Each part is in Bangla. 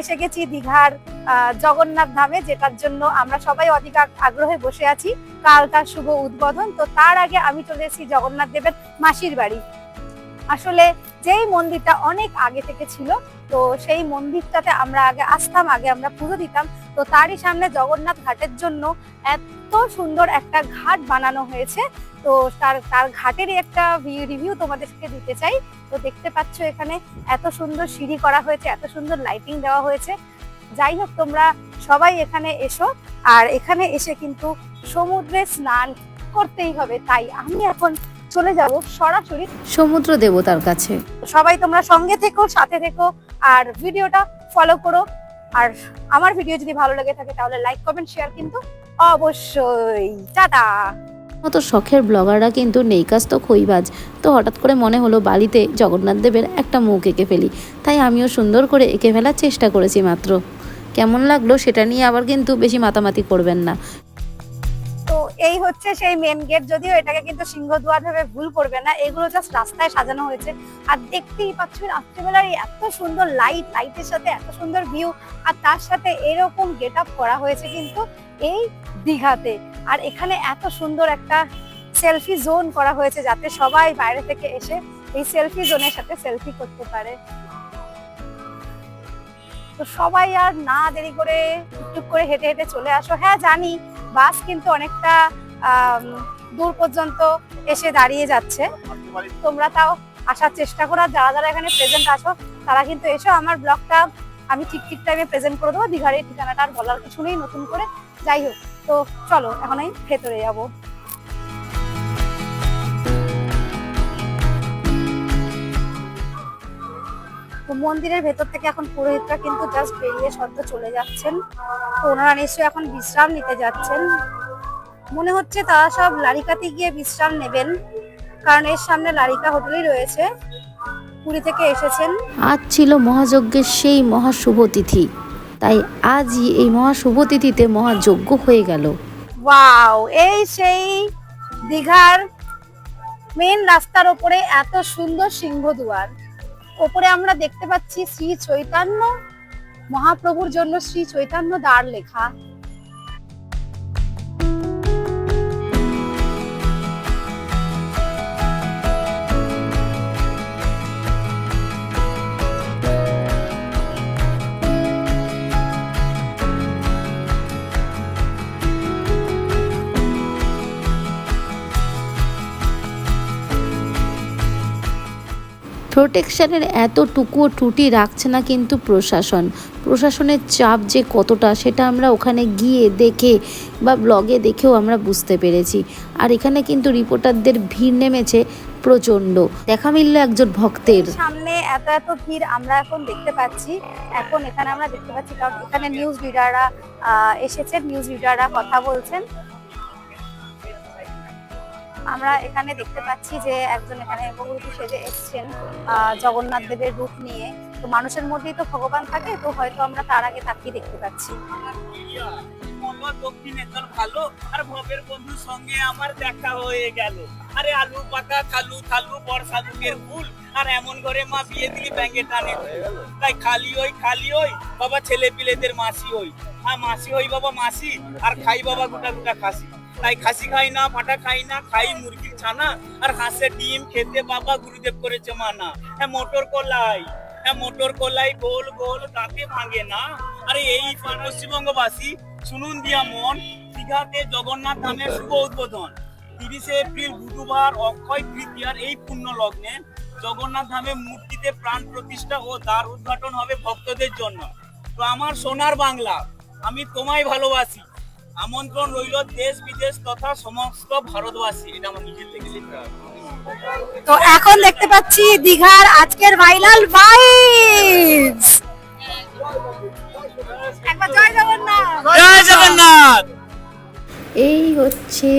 এসে গেছি দীঘার জগন্নাথ ধামে, যেটার জন্য আমরা সবাই অধিক আগ্রহে বসে আছি। কাল তার শুভ উদ্বোধন। তো তার আগে আমি চলে এসেছি জগন্নাথ দেবের মাসির বাড়ি। আসলে যেই মন্দিরটা অনেক আগে থেকে ছিল, তো সেই মন্দিরটাতে আমরা আগে আসতাম, আগে আমরা পুজো দিতাম। তো তারই সামনে জগন্নাথ ঘাটের জন্য এত সুন্দর একটা ঘাট বানানো হয়েছে। তো তার তার ঘাটেরই একটা রিভিউ তোমাদেরকে দিতে চাই। তো দেখতে পাচ্ছ এখানে এত সুন্দর সিঁড়ি করা হয়েছে এত সুন্দর লাইটিং দেওয়া হয়েছে। যাই হোক তোমরা সবাই এখানে এসো। আর এখানে এসে কিন্তু সমুদ্রে স্নান করতেই হবে। তাই আমি এখন চলে যাব সরাসরি সমুদ্র দেবতার কাছে। সবাই তোমরা সঙ্গে থেকো সাথে থেকো আর ভিডিওটা ফলো করো। আর আমার ভিডিও যদি ভালো লেগে থাকে তাহলে লাইক কমেন্ট শেয়ার কিন্তু অবশ্যই। টাটা! মতো শখের ব্লগাররা কিন্তু নেই কাজ তো খইবাজ। তো হঠাৎ করে মনে হলো বাড়িতে জগন্নাথ দেবের একটা মুখ এঁকে ফেলি। তাই আমিও সুন্দর করে এঁকে ফেলার চেষ্টা করেছি মাত্র। কেমন লাগল সেটা নিয়ে আবার কিন্তু বেশি মাতামাতি করবেন না। এই হচ্ছে সেই মেন গেট যদিও এটাকে কিন্তু সিংহদুয়ার ভেবে ভুল করবে না, এগুলো জাস্ট রাস্তায় সাজানো হয়েছে। আর দেখতেই পাচ্ছ রাত্রিবেলার এত সুন্দর লাইট লাইটের সাথে এত সুন্দর ভিউ আর তার সাথে এরকম গেট আপ করা হয়েছে কিন্তু এই দীঘাতে। আর এখানে এত সুন্দর একটা সেলফি জোন করা হয়েছে যাতে সবাই বাইরে থেকে এসে এই সেলফি জোনের সাথে সেলফি করতে পারে। তো সবাই আর না দেরি করে টুকটুক করে হেঁটে হেঁটে চলে আসো। হ্যাঁ জানি বাস কিন্তু অনেকটা দূর পর্যন্ত এসে দাঁড়িয়ে যাচ্ছে। তোমরা তাও আসার চেষ্টা করো। যারা যারা এখানে প্রেজেন্ট আসো তারা কিন্তু এসো। আমার ব্লগটা আমি ঠিক ঠিক টাইমে প্রেজেন্ট করে দেবো। দীঘার এই ঠিকানাটা আর বলার কিছু নেই নতুন করে। যাই হোক, তো চলো এখন আমি ভেতরে যাব। তো মন্দিরের ভেতর থেকে এখন পুরোহিতরা কিন্তু জাস্ট বেরিয়ে সদ্য চলে যাচ্ছেন। তো ওনারা নিশ্চয়ই এখন বিশ্রাম নিতে যাচ্ছেন। মনে হচ্ছে তারা সব লারিকাতে গিয়ে বিশ্রাম নেবেন কারণ এর সামনে লারিকা হোটেলই রয়েছে। পুরী থেকে এসেছেন। আজ ছিল মহাযজ্ঞের সেই মহাশুভ তিথি তাই আজই এই মহাশুভ তিথিতে মহাযজ্ঞ হয়ে গেল। ওয়াও এই সেই দীঘার মেন রাস্তার ওপরে এত সুন্দর সিংহদুয়ার। ওপরে আমরা দেখতে পাচ্ছি শ্রী চৈতন্য। মহাপ্রভুর জন্য শ্রী চৈতন্য দ্বার লেখা। প্রোটেকশনের এতটুকুও ত্রুটি রাখছে না কিন্তু প্রশাসন। প্রশাসনের চাপ যে কতটা সেটা আমরা ওখানে গিয়ে দেখে বা ব্লগে দেখেও আমরা বুঝতে পেরেছি। আর এখানে কিন্তু রিপোর্টারদের ভিড় নেমেছে প্রচণ্ড দেখা মিলল একজন ভক্তের। সামনে এত এত ভিড় আমরা এখন দেখতে পাচ্ছি। এখন এখানে আমরা দেখতে পাচ্ছি কারণ এখানে নিউজ রিডাররা এসেছেন। নিউজ রিডাররা কথা বলছেন। আমরা এখানে দেখতে পাচ্ছি যে একজন এখানে বহুরূপী সেজে এসছেন জগন্নাথ দেবের রূপ নিয়ে। তো মানুষের মধ্যেই তো ভগবান থাকে, তো হয়তো আমরা তার আগে তাকিয়ে দেখতে পাচ্ছি। ভালো, আর বন্ধুর সঙ্গে আমার দেখা হয়ে গেল। আরে আলু আর এমন মা বিয়ে টানে তাই খালি ওই খালি ওই, বাবা মাসি ওই। আর মাসি ওই বাবা মাসি, আর খাই বাবা গোটা গোটা খাসি। তাই খাসি খাই না পাটা খাই না, খাই মুরগির ছানা। আর হাঁসের ডিম খেতে বাবা গুরুদেব করেছে মানা হ্যাঁ মোটর কলাই। হ্যাঁ মোটর কলাই গোল গোল দাঁতে ভাঙে না? আরে এই পশ্চিমবঙ্গবাসী শুনুন দিয়া মন, দীঘাতে জগন্নাথ ধামের শুভ উদ্বোধন। তিরিশে এপ্রিল, বুধবার, অক্ষয় তৃতীয়ার এই পুণ্য লগ্নে জগন্নাথ ধামে মূর্তিতে প্রাণ প্রতিষ্ঠা ও দ্বার উদ্ঘাটন হবে ভক্তদের জন্য। তো আমার সোনার বাংলা, আমি তোমায় ভালোবাসি। আমন্ত্রণ রইল দেশ বিদেশ তথা সমস্ত ভারতবাসী। এটা আমার নিজের থেকে লেখা তো এখন দেখতে পাচ্ছি দিঘার আজকের ভাইরাল ভাইবস একবার জয় জগন্নাথ। জয় জগন্নাথ! এই হচ্ছে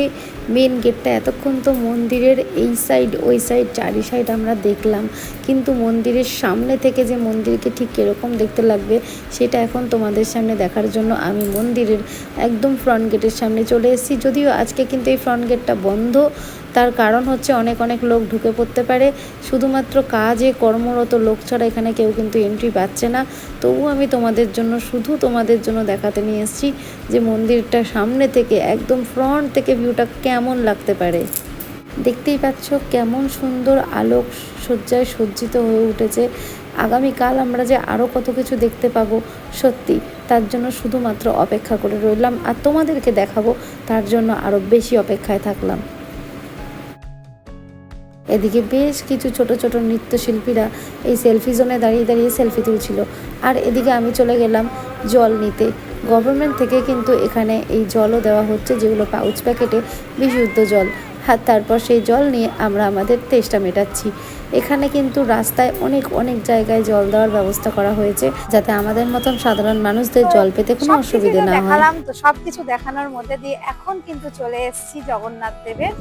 মেন গেটটা এতক্ষণ তো মন্দিরের এই সাইড ওই সাইড চারি সাইড আমরা দেখলাম। কিন্তু মন্দিরের সামনে থেকে যে মন্দিরকে ঠিক কীরকম দেখতে লাগবে, সেটা এখন তোমাদের সামনে দেখার জন্য আমি মন্দিরের একদম ফ্রন্ট গেটের সামনে চলে এসেছি। যদিও আজকে কিন্তু এই ফ্রন্ট গেটটা বন্ধ তার কারণ হচ্ছে অনেক অনেক লোক ঢুকে পড়তে পারে। শুধুমাত্র কাজে কর্মরত লোক ছাড়া এখানে কেউ কিন্তু এন্ট্রি পাচ্ছে না। তবু আমি তোমাদের জন্য, শুধু তোমাদের জন্য দেখাতে নিয়ে এসেছি যে মন্দিরটা সামনে থেকে একদম ফ্রন্ট থেকে ভিউটা কেমন লাগতে পারে। দেখতেই পাচ্ছ কেমন সুন্দর আলোক সজ্জায় সজ্জিত হয়ে উঠেছে। আগামীকাল আমরা যে আরও কত কিছু দেখতে পাবো, সত্যি তার জন্য শুধুমাত্র অপেক্ষা করে রইলাম। আর তোমাদেরকে দেখাবো, তার জন্য আরও বেশি অপেক্ষায় থাকলাম। এদিকে বেশ কিছু ছোট ছোট নৃত্যশিল্পীরা এই সেলফি জোনে দাঁড়িয়ে দাঁড়িয়ে সেলফি তুলছিল। আর এদিকে আমি চলে গেলাম জল নিতে। গভর্নমেন্ট থেকে কিন্তু এখানে এই জলও দেওয়া হচ্ছে যেগুলো পাউচ প্যাকেটে বিশুদ্ধ জল। আর তারপর সেই জল নিয়ে আমরা আমাদের তেষ্টা মেটাচ্ছি। এখানে কিন্তু রাস্তায় অনেক অনেক জায়গায় জল দেওয়ার ব্যবস্থা করা হয়েছে যাতে আমাদের মতন সাধারণ মানুষদের জল পেতে কোনো অসুবিধে না হয়। দেখালাম তো সবকিছু দেখানোর মধ্যে দিয়ে এখন কিন্তু চলে এসেছি জগন্নাথ দেবের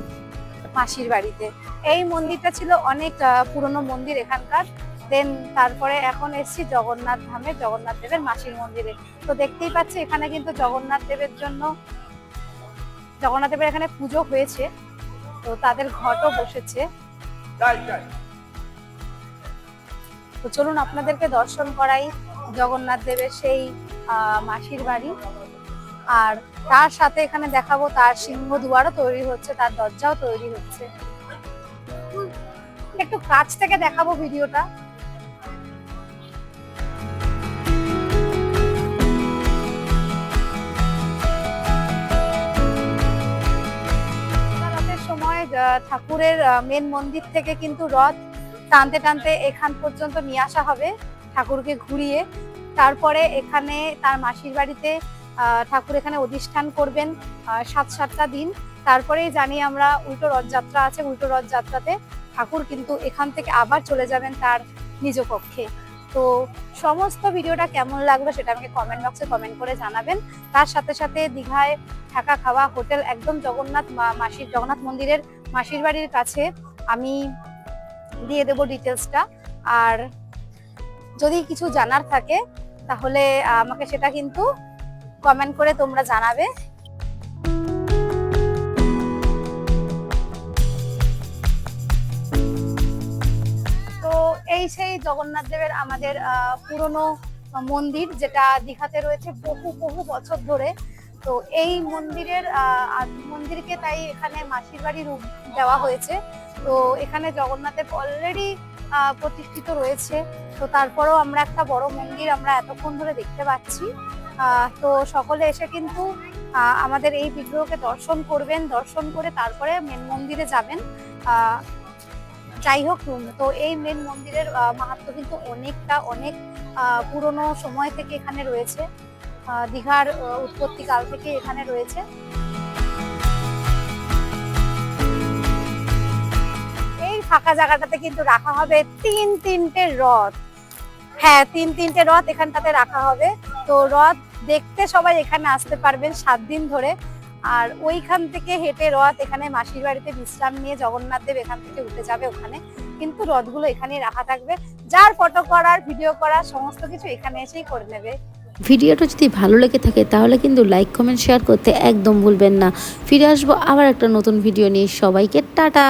মাসির বাড়িতে। এই মন্দিরটা ছিল অনেক পুরনো মন্দির এখানকার। দেন তারপরে এখন এসেছি জগন্নাথ ধামে, জগন্নাথ দেবের মাসির মন্দিরে। তো দেখতেই পাচ্ছি, এখানে কিন্তু জগন্নাথ দেবের জন্য, জগন্নাথ দেবের এখানে পুজো হয়েছে। তো তাদের ঘটও বসেছে। তো চলুন আপনাদেরকে দর্শন করাই জগন্নাথ দেবের সেই মাসির বাড়ি। আর তার সাথে এখানে দেখাবো তার সিংহ দুয়ারও তৈরি হচ্ছে, তার দরজাও তৈরি হচ্ছে। একটু কাছ থেকে দেখাবো ভিডিওটা। ঠাকুরের মেন মন্দির থেকে কিন্তু রথ টানতে টানতে এখান পর্যন্ত নিয়ে আসা হবে ঠাকুরকে ঘুরিয়ে। তারপরে এখানে তার মাসির বাড়িতে ঠাকুর এখানে অধিষ্ঠান করবেন সাত সাতটা দিন। তারপরেই জানি আমরা উল্টো রথযাত্রা আছে, উল্টো রথযাত্রাতে ঠাকুর কিন্তু এখান থেকে আবার চলে যাবেন তার নিজ কক্ষে তো সমস্ত ভিডিওটা কেমন লাগল সেটা আমাকে কমেন্ট বক্সে কমেন্ট করে জানাবেন। তার সাথে সাথে দীঘায় থাকা খাওয়া হোটেল একদম জগন্নাথ মাসির, জগন্নাথ মন্দিরের মাসির বাড়ির কাছে আমি দিয়ে দেবো ডিটেলসটা আর যদি কিছু জানার থাকে, তাহলে আমাকে সেটা কিন্তু কমেন্ট করে তোমরা জানাবে। তো এই সেই জগন্নাথ দেবের আমাদের পুরনো মন্দির যেটা দীঘাতে রয়েছে বহু বহু বছর ধরে। তো এই মন্দিরের মন্দিরকে তাই এখানে মাসির বাড়ি রূপ দেওয়া হয়েছে। তো এখানে জগন্নাথের অলরেডি প্রতিষ্ঠিত রয়েছে। তো তারপরেও আমরা একটা বড় মন্দির আমরা এতক্ষণ ধরে দেখতে পাচ্ছি। তো সকলে এসে কিন্তু আমাদের এই বিগ্রহকে দর্শন করবেন দর্শন করে তারপরে মেন মন্দিরে যাবেন। যাই হোক তো এই মেন মন্দিরের আহ, মাহাত্ম্য কিন্তু অনেকটা অনেক পুরনো সময় থেকে এখানে রয়েছে। দীঘার আহ, উৎপত্তি কাল থেকে এখানে রয়েছে। এই ফাঁকা জায়গাটাতে কিন্তু রাখা হবে তিন তিনটে রথ। হ্যাঁ তিন তিনটে রথ এখানটাতে রাখা হবে। তো রথ দেখতে সবাই এখানে আসতে পারবেন সাত দিন ধরে। আর ওইখান থেকে হেঁটে রথ এখানে মাসির বাড়িতে বিশ্রাম নিয়ে জগন্নাথ দেব এখান থেকে উঠে যাবে ওখানে। কিন্তু রথগুলো এখানেই রাখা থাকবে। যার ফটো করার ভিডিও করার সমস্ত কিছু এখানে এসেই করে নেবে। ভিডিওটা যদি ভালো লেগে থাকে, তাহলে কিন্তু লাইক কমেন্ট শেয়ার করতে একদম ভুলবেন না। ফিরে আসব আবার একটা নতুন ভিডিও নিয়ে। সবাইকে টাটা!